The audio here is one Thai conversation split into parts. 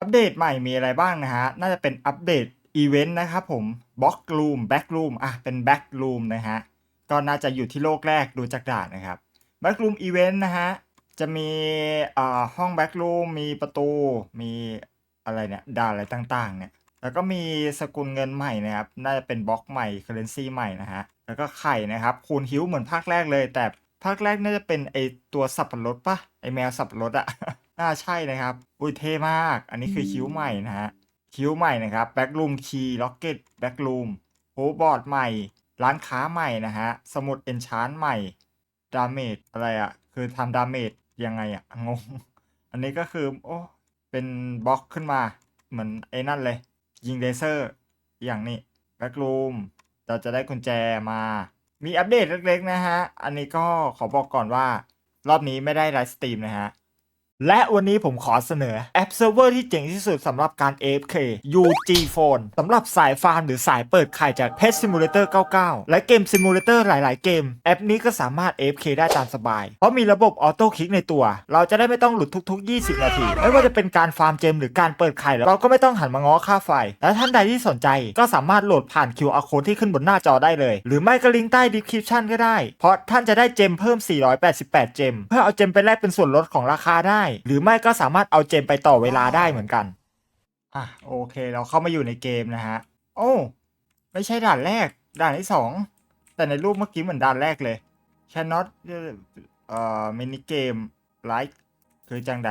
อัปเดตใหม่มีอะไรบ้างนะฮะ น่าจะเป็นอัปเดตอีเวนต์นะครับผมบล็อกรูมแบ็กรูมอะ เป็นแบ็กรูมนะฮะ ก็น่าจะอยู่ที่โลกแรกดูจากด่านนะครับแบ็กรูมอีเวนต์นะฮะ จะมีอ่าห้องแบ็กรูมมีประตู มีอะไรเนี่ยด่านอะไรต่างๆ เนี่ย แล้วก็มีสกุลเงินใหม่นะครับ น่าจะเป็นบล็อกใหม่เคอร์เรนซีใหม่นะฮะ แล้วก็ไข่นะครับ คูณฮิ้วเหมือนภาคแรกเลย แต่ภาคแรกน่าจะเป็นไอตัวสับปะรดปะไอแมวสับปะรดอะ น่าใช่นะครับ อุ้ยเท่มาก อันนี้คือคิ้วใหม่นะฮะ คิ้วใหม่นะครับแบ็กรูมคีย์ล็อกเก็ตแบ็กรูมโฮบอร์ดใหม่ ร้านค้าใหม่นะฮะ สมุดเอนชานใหม่ ดาเมจอะไรอะ่ะ คือทำดาเมจยังไงอะ่ะ งง อันนี้ก็คือ โอ้ เป็นบล็อกขึ้นมา เหมือนไอ้นั่นเลย ยิงเลเซอร์ อย่างนี้แบ็กรูมเราจะได้กุญแจมา มีอัปเดตเล็กๆนะฮะ อันนี้ก็ขอบอกก่อนว่า รอบนี้ไม่ได้ไลฟ์สตรีมนะฮะ และวันนี้ผมขอเสนอแอปเซิร์ฟเวอร์ที่เจ๋งที่สุดสำหรับการ AFK UG Phone สำหรับสายฟาร์มหรือสายเปิดไข่จาก Pet Simulator 99 และเกม Simulator หลาย ๆ เกม แอปนี้ก็สามารถ AFK ได้ตามสบาย เพราะมีระบบออโต้คลิกในตัว เราจะได้ไม่ต้องหลุดทุก ๆ 20 นาที ไม่ว่าจะเป็นการฟาร์มเจมหรือการเปิดไข่เราก็ไม่ต้องหันมาง้อค่าไฟ และท่านใดที่สนใจก็สามารถโหลดผ่าน QR code ที่ขึ้นบนหน้าจอได้เลย หรือไม่ก็ลิงก์ใต้ description ก็ได้ เพราะท่านจะได้เจมเพิ่ม 488 เจม เพื่อเอาเจมไปแลกเป็นส่วนลดของราคาได้หรือไม่ก็สามารถเอาเจมไปต่อเวลาได้เหมือนกัน อะโอเค เราเข้ามาอยู่ในเกมนะฮะ โอ้ไม่ใช่ด่านแรก ด่านที่สองแต่ในรูปเมื่อกี้เหมือนด่านแรกเลย cannot เอ่อมินิเกม like คือจังได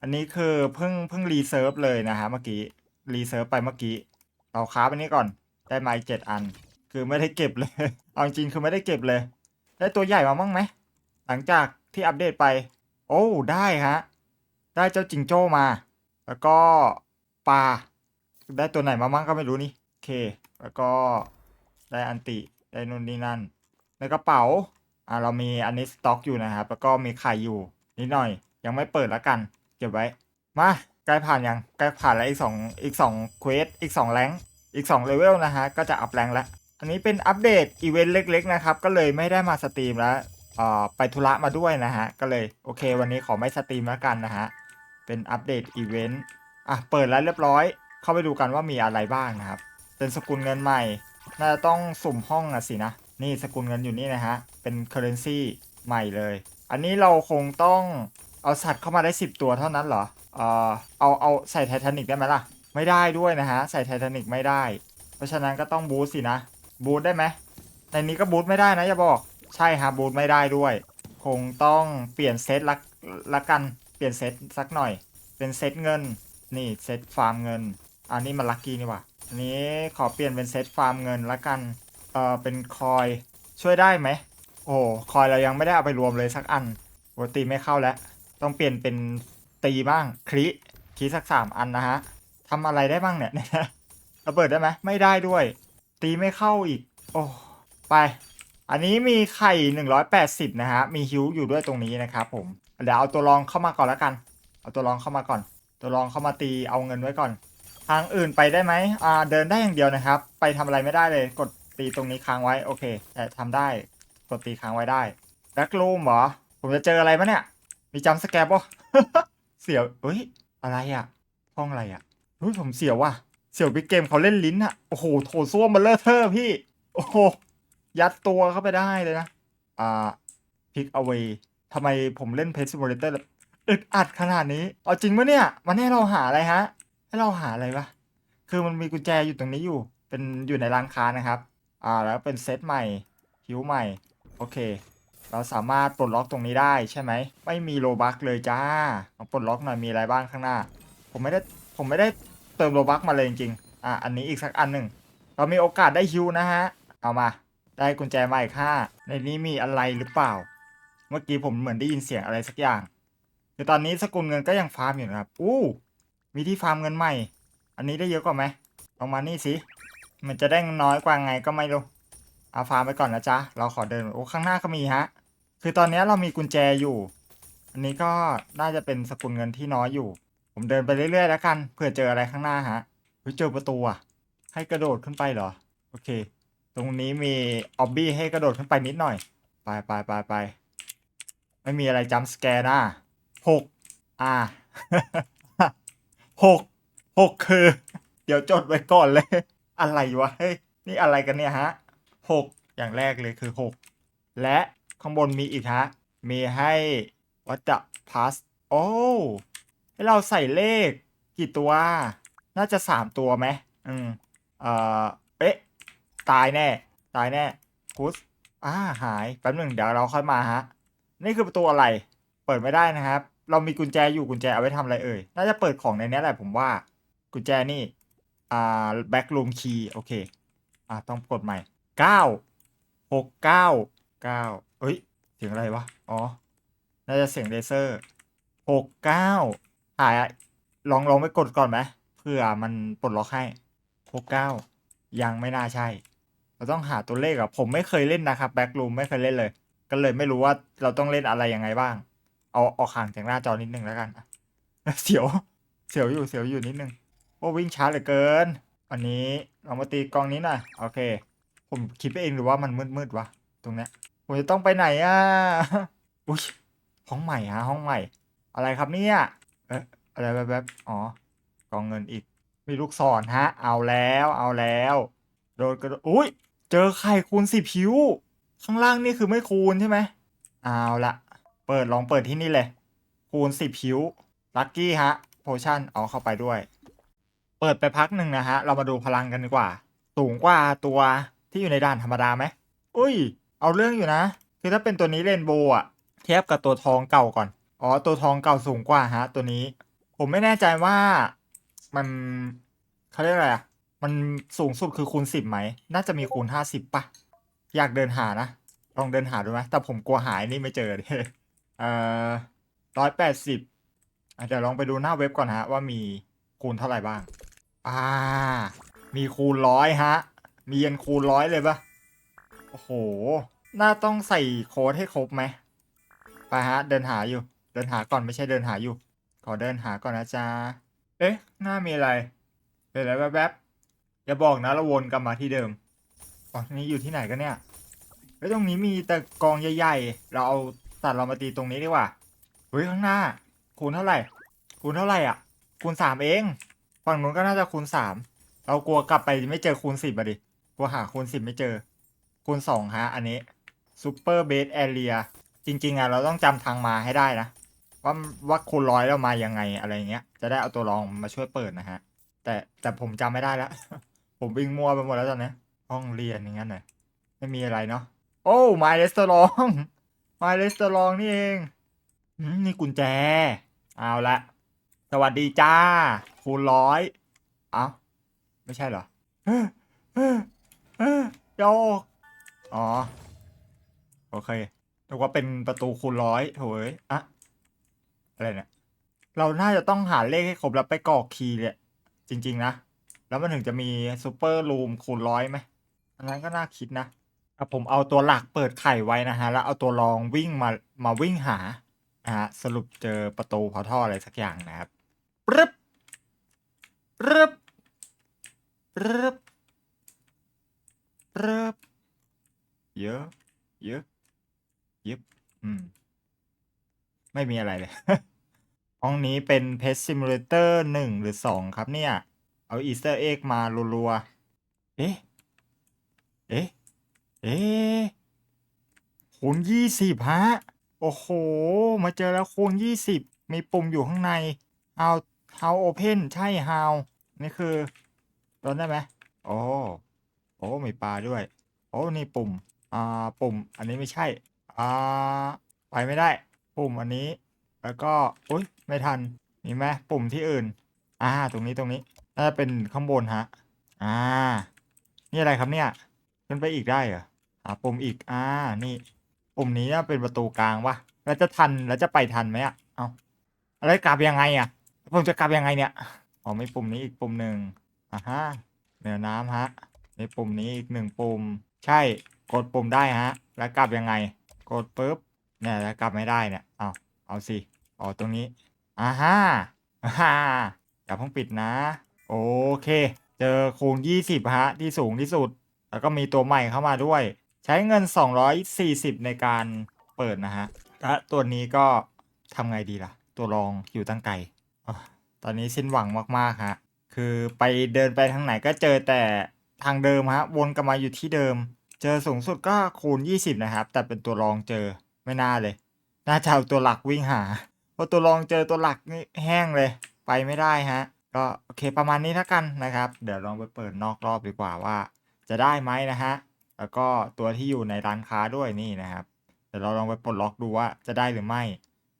อันนี้คือเพิ่งเพิ่งรีเซิร์ฟเลยนะฮะเมื่อกี้รีเซิร์ฟไปเมื่อกี้ เราค้าไปนี้ก่อนได้มาเจ็ดอัน คือไม่ได้เก็บเลยเอาจริงๆคือไม่ได้เก็บเลย ได้ตัวใหญ่มาบ้างไหมหลังจากที่อัปเดตไป โอ้ ได้ฮะ ได้เจ้าจิงโจ้มา แล้วก็ปลา ได้ตัวไหนมามั่งก็ไม่รู้นี่โอเค แล้วก็ได้อันติ ได้นู่นนี่นั่น ในกระเป๋า อ่าเรามีอันนี้สต็อกอยู่นะครับ แล้วก็มีไข่อยู่นิดหน่อย ยังไม่เปิดล้วกัน เก็บไว้ มาใกล้ผ่านยังใกล้ผ่านแล้วอีกสองอีกสองเควสอีกสองแรงอีกสองเลเวลนะฮะ ก็จะอัพแรงแล้ว อันนี้เป็นอัปเดตอีเวนต์เล็ก ๆ นะครับ ก็เลยไม่ได้มาสตรีมแล้วเอ่อไปธุระมาด้วยนะฮะ ก็เลยโอเค วันนี้ขอไม่สตรีมแล้วกันนะฮะ เป็นอัปเดตอีเวนต์อะเปิดแล้วเรียบร้อย เข้าไปดูกันว่ามีอะไรบ้างนะครับ เป็นสกุลเงินใหม่ น่าจะต้องสุ่มห้องอะสินะ นี่สกุลเงินอยู่นี่นะฮะ เป็นเคอร์เรนซีใหม่เลย อันนี้เราคงต้องเอาสัตว์เข้ามาได้ 10 ตัวเท่านั้นเหรอ เออเอาเอาใส่ไททานิกได้ไหมล่ะ ไม่ได้ด้วยนะฮะ ใส่ไททานิกไม่ได้ เพราะฉะนั้นก็ต้องบูสสินะ บูสได้ไหมในนี้ก็บูสไม่ได้นะอย่าบอก ใช่ฮะบูสไม่ได้ด้วย คงต้องเปลี่ยนเซตละละกัน ลี่ยนเซตสักหน่อย เป็นเซตเงิน นี่เซตฟาร์มเงิน อันนี้มันลัคกี้นี่ว่าอันนี้ขอเปลี่ยนเป็นเซตฟาร์มเงินละกัน เออเป็นคอยช่วยได้ไหม โอ้คอยเรายังไม่ได้เอาไปรวมเลยสักอันปกติไม่เข้าแล้ว ต้องเปลี่ยนเป็นตีบ้างคลิคลิสักสามอันนะฮะทำอะไรได้บ้างเนี่ยระเบิดได้ไหมไม่ได้ด้วย ตีไม่เข้าอีก โอ้ไป อันนี้มีไข่180 นะฮะ มีฮิวอยู่ด้วยตรงนี้นะครับผม เดี๋ยวเอาตัวรองเข้ามาก่อนแล้วกัน เอาตัวรองเข้ามาก่อน ตัวรองเข้ามาตีเอาเงินไว้ก่อน ทางอื่นไปได้ไหมอ่า เดินได้อย่างเดียวนะครับ ไปทำอะไรไม่ได้เลย กดตีตรงนี้ค้างไว้ โอเค แต่ทำได้ กดตีค้างไว้ได้แบ็กลูมเหรอ ผมจะเจออะไรมะเนี่ย มีจัมป์สแกร์ป่ะเสียวเฮ้ย อะไรอะห้องอะไรอะเฮ้ยผมเสียวว่ะ เสียวบิ๊กเกมเขาเล่นลิ้นอะโอ้โห โถส้วมมาเลอะเทอะพี่ โอ้โห ยัดตัวเข้าไปได้เลยนะ อ่าพิกเอาไว้ทำไมผมเล่นเพจซิมูเลเตอร์อึดอัดขนาดนี้ เอาจริงปะเนี่ย มันให้เราหาอะไรฮะ ให้เราหาอะไรวะ คือมันมีกุญแจอยู่ตรงนี้อยู่ เป็นอยู่ในร้านค้านะครับ อ่า แล้วเป็นเซตใหม่ คิวใหม่ โอเค เราสามารถปลดล็อกตรงนี้ได้ใช่ไหม ไม่มีโลบักเลยจ้าลองปลดล็อกหน่อย มีอะไรบ้างข้างหน้า ผมไม่ได้ ผมไม่ได้เติมโลบักมาเลยจริงๆ อะอันนี้อีกสักอันหนึ่ง เรามีโอกาสได้ฮิวนะฮะ เอามา ได้กุญแจมาอีกห้าในนี้มีอะไรหรือเปล่า เมื่อกี้ผมเหมือนได้ยินเสียงอะไรสักอย่างคือตอนนี้สกุลเงินก็ยังฟาร์มอยู่นะครับ อู้มีที่ฟาร์มเงินใหม่ อันนี้ได้เยอะกว่าไหมลองมานี่สิ มันจะได้น้อยกว่าไงก็ไม่รู้ เอาฟาร์มไปก่อนนะจ๊ะ เราขอเดิน โอ้ ข้างหน้าก็มีฮะ คือตอนนี้เรามีกุญแจอยู่ อันนี้ก็น่าจะเป็นสกุลเงินที่น้อยอยู่ ผมเดินไปเรื่อยๆแล้วกัน เผื่อเจออะไรข้างหน้าฮะเฮ้ยเจอประตูอะให้กระโดดขึ้นไปเหรอ โอเค ตรงนี้มีออบบี้ให้กระโดดขึ้นไปนิดหน่อย ไปไปไปไปไม่มีอะไรจัมสแกร์นะหกอ่าหกหกคือ เดี๋ยวจดไว้ก่อนเลย อะไรวะเฮ้ยนี่อะไรกันเนี่ยฮะหกอย่างแรกเลยคือหกและข้างบนมีอีกฮะ มีให้วัตพัสโอ้ให้เราใส่เลขกี่ตัว น่าจะสามตัวไหมอืมเอ่อ ตายแน่ ตายแน่พุสอ่าหายแป๊บหนึ่งเดี๋ยวเราค่อยมาฮะ นี่คือประตูอะไร เปิดไม่ได้นะครับ เรามีกุญแจอยู่กุญแจเอาไว้ทำอะไรเอ่ย น่าจะเปิดของในนี้แหละผมว่า กุญแจนี่ อ่า back room key โอเค อ่าต้องกดใหม่เก้าหกเก้าเก้าเอ้ยเสียงอะไรวะ อ๋อ น่าจะเสียงเลเซอร์หกเก้าหายลองลองไปกดก่อนไหมเพื่อมันปลดล็อกให้หกเก้ายังไม่น่าใช่ เราต้องหาตัวเลขอะผมไม่เคยเล่นนะครับ back room ไม่เคยเล่นเลย ก็เลยไม่รู้ว่าเราต้องเล่นอะไรยังไงบ้าง เอาออกห่างจากหน้าจอนิดนึงแล้วกันเสียวเสียวอยู่เสียวอยู่นิดนึงโอ้วิ่งช้าเหลือเกิน อันนี้เรามาตีกองนี้หน่อยโอเค ผมคิดไปเองหรือว่ามันมืดๆวะตรงเนี้ยผมจะต้องไปไหนอะอุ้ยห้องใหม่ฮะห้องใหม่ อะไรครับเนี่ยเอ๊ะอะไรแบบๆอ๋อกองเงินอีก มีลูกศรฮะ เอาแล้ว เอาแล้ว โดนกระโดดอุ้ย เจอไข่คูณสิบผิวข้างล่างนี่คือไม่คูณใช่ไหมเอาละเปิดลองเปิดที่นี่เลย คูณสิบผิวลัคกี้ฮะโพชั่นเอาเข้าไปด้วย เปิดไปพักหนึ่งนะฮะ เรามาดูพลังกันดีกว่า สูงกว่าตัวที่อยู่ในด่านธรรมดาไหมอุ้ย เอาเรื่องอยู่นะ คือถ้าเป็นตัวนี้เรนโบว์อะเทียบกับตัวทองเก่าก่อน อ๋อ ตัวทองเก่าสูงกว่าฮะ ตัวนี้ ผมไม่แน่ใจว่ามันเขาเรียกอะไรอะ มันสูงสุดคือคูณสิบไหม น่าจะมีคูณห้าสิบปะอยากเดินหานะ ลองเดินหาดูไหมแต่ผมกลัวหายนี่ไม่เจอเลยเอ่อร้อยแปดสิบเดี๋ยวลองไปดูหน้าเว็บก่อนฮะ ว่ามีคูณเท่าไหร่บ้าง อ่า มีคูณร้อยฮะ มียันคูณร้อยเลยปะโอ้โห น่าต้องใส่โค้ดให้ครบไหม ไปฮะ เดินหาอยู่ เดินหาก่อนไม่ใช่เดินหาอยู่ ขอเดินหาก่อนนะจ๊ะ เอ๊ะ หน้ามีอะไร เป็นอะไรแวบๆ อย่าบอกนะเราวนกลับมาที่เดิมอ๋อนี่อยู่ที่ไหนกันเนี่ยเฮ้ยตรงนี้มีแต่กองใหญ่ๆ เราเอาสัตว์เรามาตีตรงนี้ดีกว่า เฮ้ยข้างหน้า คูณเท่าไหร่ คูณเท่าไหร่อะ คูณสามเอง ฝั่งนู้นก็น่าจะคูณสาม เรากลัวกลับไปไม่เจอคูณสิบอะดิ กลัวหาคูณสิบไม่เจอ คูณสองฮะ อันนี้ซูเปอร์เบสแอเรียจริง ๆอะเราต้องจำทางมาให้ได้นะ ว่าว่าคูณร้อยเรามายังไงอะไรเงี้ย จะได้เอาตัวรองมาช่วยเปิดนะฮะ แต่แต่ผมจำไม่ได้แล้ว ผมวิ่งมัวไปหมดแล้วตอนนี้ห้องเรียนอย่างนั้นน่ะไม่มีอะไรเนาะโอ้ไมเลสเตอรองไมเลสเตอรองนี่เองนี่กุญแจ เอาละสวัสดีจ้า คูณร้อยเอ้าไม่ใช่เหรอโยกอ๋อ โอเคนึกว่าเป็นประตูคูณร้อยโถยอะอะไรเนี่ย เราน่าจะต้องหาเลขให้ครบแล้วไปกรอกคีย์เลยจริง ๆ นะ แล้วมันถึงจะมีซูเปอร์รูมคูณร้อยไหมอันนั้นก็น่าคิดนะอะผมเอาตัวหลักเปิดไข่ไว้นะฮะ แล้วเอาตัวรองวิ่งมามาวิ่งหานะฮะสรุปเจอประตูพอท่ออะไรสักอย่างนะครับปึ๊บปึ๊บปึ๊บปึ๊บเยอะเยอะยิบอืม ไม่มีอะไรเลย ห้องนี้เป็น Pet Simulator หนึ่งหรือสองครับเนี่ย เอาอีสเตอร์เอ็กมารัวๆ เอ๊ะ เอ๊ะ เอ๊ะคูณยี่สิบฮะ โอ้โห มาเจอแล้วคูณยี่สิบมีปุ่มอยู่ข้างใน how how open ใช่ how นี่คือรนได้ไหมโอ้โอ้มีปลาด้วย โอ้ นี่ปุ่ม อ่า ปุ่ม อันนี้ไม่ใช่ อ่า ไปไม่ได้ ปุ่มอันนี้ แล้วก็ อุ้ยไม่ทัน มีไหมปุ่มที่อื่น อ่า ตรงนี้ ตรงนี้ น่าจะเป็นข้างบนฮะ อ่า นี่อะไรครับเนี่ย ขึ้นไปอีกได้เหรอหาปุ่มอีก อ่า นี่ปุ่มนี้เป็นประตูกลางวะแล้วจะทัน แล้วจะไปทันไหมอะเอาอะไรกลับยังไงอะผมจะกลับยังไงเนี่ย อ๋อมีปุ่มนี้อีกปุ่มหนึ่งอ่าฮะเหนือน้ำฮะมีปุ่มนี้อีกหนึ่งปุ่ม ใช่ กดปุ่มได้ฮะ แล้วกลับยังไง กดปุ๊บ เนี่ยแล้วกลับไม่ได้เนี่ย เอาเอาสิ อ๋อตรงนี้อ่าฮะอ่าฮะอย่าเพิ่งปิดนะ โอเค เจอคูณ 20 ฮะ ที่สูงที่สุด แล้วก็มีตัวใหม่เข้ามาด้วย ใช้เงิน 240 ในการเปิดนะฮะ และตัวนี้ก็ทำไงดีล่ะ ตัวรองอยู่ตั้งไกล ตอนนี้สิ้นหวังมากๆฮะ คือไปเดินไปทางไหนก็เจอแต่ทางเดิมฮะ วนกลับมาอยู่ที่เดิม เจอสูงสุดก็คูณ 20 นะครับ แต่เป็นตัวรองเจอไม่น่าเลย น่าจะเอาตัวหลักวิ่งหาเพราะตัวรองเจอตัวหลักนี่แห้งเลย ไปไม่ได้ฮะ ก็โอเคประมาณนี้แล้วกันนะครับ เดี๋ยวลองไปเปิดนอกรอบดีกว่าว่าจะได้ไหมนะฮะ แล้วก็ตัวที่อยู่ในร้านค้าด้วยนี่นะครับ เดี๋ยวเราลองไปปลดล็อกดูว่าจะได้หรือไม่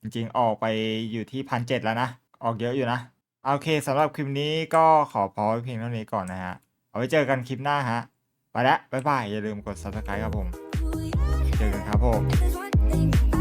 จริงๆ ออกไปอยู่ที่พันเจ็ดแล้วนะ ออกเยอะอยู่นะ โอเคสำหรับคลิปนี้ก็ขอพอไว้เพียงเท่านี้ก่อนนะฮะ เอาไว้เจอกันคลิปหน้าฮะ ไปล้วบ๊ายบาย อย่าลืมกด subscribe ครับผม เจอกันครับผม